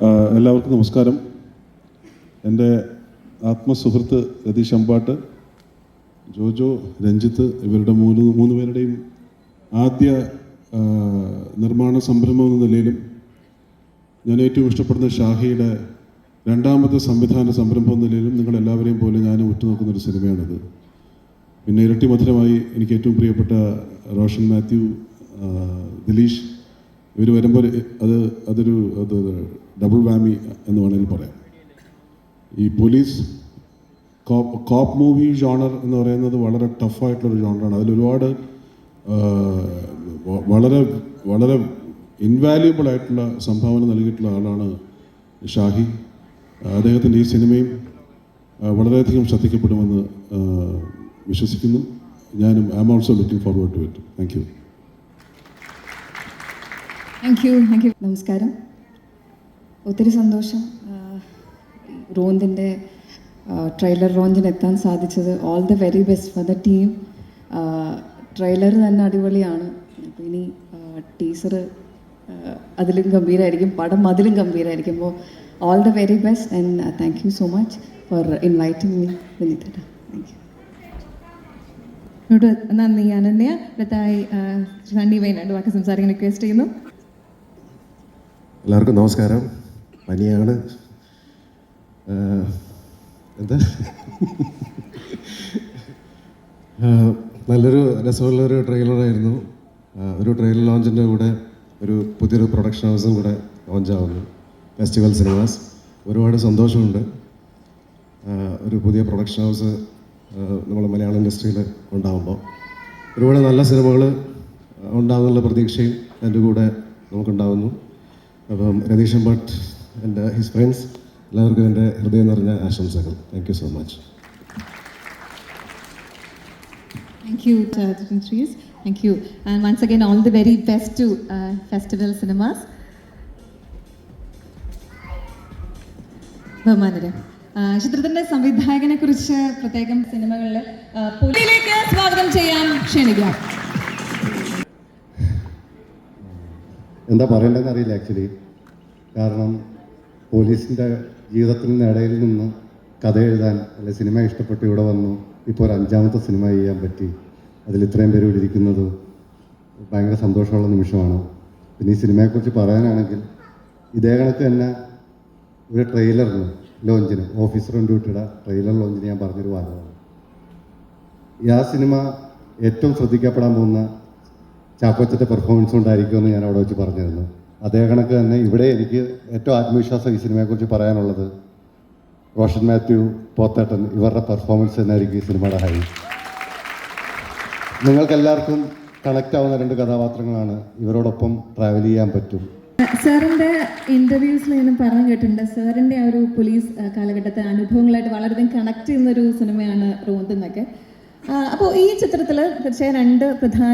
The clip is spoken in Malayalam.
എല്ലാവർക്കും നമസ്കാരം. എന്റെ ആത്മസുഹൃത്ത് രതീഷ് അമ്പാട്ട് ജോജോ രഞ്ജിത്ത് ഇവരുടെ മൂന്ന് മൂന്ന് പേരുടെയും ആദ്യ നിർമ്മാണ സംരംഭം എന്ന നിലയിലും ഞാൻ ഏറ്റവും ഇഷ്ടപ്പെടുന്ന ഷാഹിയുടെ രണ്ടാമത്തെ സംവിധാന സംരംഭം എന്ന നിലയിലും നിങ്ങളെല്ലാവരെയും പോലെ ഞാൻ ഉറ്റുനോക്കുന്ന ഒരു സിനിമയാണിത്. പിന്നെ ഇരട്ടി മധുരമായി എനിക്ക് ഏറ്റവും പ്രിയപ്പെട്ട റോഷൻ മാത്യു ദിലീഷ് ഇവർ വരുമ്പോൾ അത് അതൊരു അത് ഡബിൾ വാമി എന്ന് വേണമെങ്കിൽ പറയാം. ഈ പോലീസ് കോപ്പ് മൂവി ജോണർ എന്ന് പറയുന്നത് വളരെ ടഫായിട്ടുള്ളൊരു ജോണറാണ് അതിലൊരുപാട് വളരെ വളരെ ഇൻവാല്യുബിൾ ആയിട്ടുള്ള സംഭാവന നൽകിയിട്ടുള്ള ആളാണ് ഷാഹി. അദ്ദേഹത്തിന്റെ ഈ സിനിമയും വളരെയധികം ശ്രദ്ധിക്കപ്പെടുമെന്ന് വിശ്വസിക്കുന്നു. ഞാനും I am also looking forward to it thank you thank you thank you നമസ്കാരം. ഒത്തിരി സന്തോഷം. റോന്തിന്റെ ട്രെയിലർ ലോഞ്ചിന് എത്താൻ സാധിച്ചത് all the very best for the team trailer തന്നെ അടിപൊളിയാണ്. അപ്പോൾ ഇനി ടീച്ചർ അതിലും ഗംഭീരമായിരിക്കും പടം അതിലും ഗംഭീരമായിരിക്കും അപ്പോൾ all the very best and thank you so much for inviting me Vineetha thank you നന്ദി അനന്യ. അടുത്തായി സണ്ണി വൈൻ രണ്ട് വാക്ക് സംസാരിക്കാൻ റിക്വസ്റ്റ് ചെയ്യുന്നു. എല്ലാവർക്കും നമസ്കാരം. പനിയാണ് എന്താ? നല്ലൊരു രസമുള്ളൊരു ട്രെയിലറായിരുന്നു ഒരു ട്രെയിലർ ലോഞ്ചിന്റെ കൂടെ ഒരു പുതിയൊരു പ്രൊഡക്ഷൻ ഹൗസും കൂടെ ലോഞ്ചാവുന്നു ഫെസ്റ്റിവൽ സിനിമാസ് ഒരുപാട് സന്തോഷമുണ്ട്. ഒരു പുതിയ പ്രൊഡക്ഷൻ ഹൗസ് നമ്മൾ മലയാള ഇൻഡസ്ട്രിയിൽ ഉണ്ടാകുമ്പോൾ ഒരുപാട് നല്ല സിനിമകൾ ഉണ്ടാകുന്നുള്ള പ്രതീക്ഷയും എന്റെ കൂടെ നമുക്കുണ്ടാകുന്നു അപ്പം രതീഷൻ ഭട്ട് എന്റെ ഹിസ് ഫ്രണ്ട്സ് എല്ലാവർക്കും എന്റെ ഹൃദയം നിറഞ്ഞ ആശംസകൾ. Thank you so much Thank you, ശ്രീസ് thank Thank you. And once again, all the very best to uh, Festival Cinemas. ബഹുമാനരെ. ചിത്രത്തിന്റെ സംവിധായകനെ കുറിച്ച് പ്രത്യേകം സിനിമകളിൽ പുലിയിലേക്ക് സ്വാഗതം ചെയ്യാൻ ക്ഷണിക്കാം. എന്താ പറയേണ്ടതെന്ന് അറിയില്ല ആക്ച്വലി കാരണം പോലീസിന്റെ ഇടയിൽ നിന്ന് കഥ എഴുതാൻ അല്ലെ സിനിമ ഇഷ്ടപ്പെട്ട് ഇവിടെ വന്നു. ഇപ്പോൾ ഒരു അഞ്ചാമത്തെ സിനിമ ചെയ്യാൻ പറ്റി. അതിൽ ഇത്രയും പേര് ഇവിടെ ഇരിക്കുന്നത് ഭയങ്കര സന്തോഷമുള്ള നിമിഷമാണ്. പിന്നെ ഈ സിനിമയെക്കുറിച്ച് പറയാനാണെങ്കിൽ ഇതേ കണക്ക് തന്നെ ഒരു ട്രെയിലറിന് ലോഞ്ചിന് ഓഫീസർ ഡ്യൂട്ടിയുടെ ട്രെയിലർ ലോഞ്ചിന് ഞാൻ പറഞ്ഞൊരു വാദമാണ് ഈ ആ സിനിമ ഏറ്റവും ശ്രദ്ധിക്കപ്പെടാൻ പോകുന്ന ചാക്കോച്ചന്റെ പെർഫോമൻസ് കൊണ്ടായിരിക്കുമെന്ന് ഞാൻ അവിടെ വെച്ച് പറഞ്ഞിരുന്നു. അതേ കണക്ക് തന്നെ ഇവിടെ എനിക്ക് ഏറ്റവും ആത്മവിശ്വാസം ഈ സിനിമയെക്കുറിച്ച് പറയാനുള്ളത് റോഷൻ മാത്യു പോത്തേട്ടൻ ഇവരുടെ പെർഫോമൻസ് തന്നെയായിരിക്കും ഈ സിനിമയുടെ ഹൈ നിങ്ങൾക്കെല്ലാവർക്കും കണക്റ്റ് ആവുന്ന രണ്ട് കഥാപാത്രങ്ങളാണ്. ഇവരോടൊപ്പം ട്രാവൽ ചെയ്യാൻ പറ്റും. സാറിന്റെ ഇന്റർവ്യൂസിൽ ഞാൻ പറഞ്ഞു കേട്ടിട്ടുണ്ട്. സാറിന്റെ ആ ഒരു പോലീസ് കാലഘട്ടത്തെ അനുഭവങ്ങളായിട്ട് വളരെയധികം കണക്ട് ചെയ്യുന്ന ഒരു സിനിമയാണ് റോന്ത് എന്നൊക്കെ അപ്പോൾ ഈ ചിത്രത്തിൽ തീർച്ചയായും രണ്ട് പ്രധാന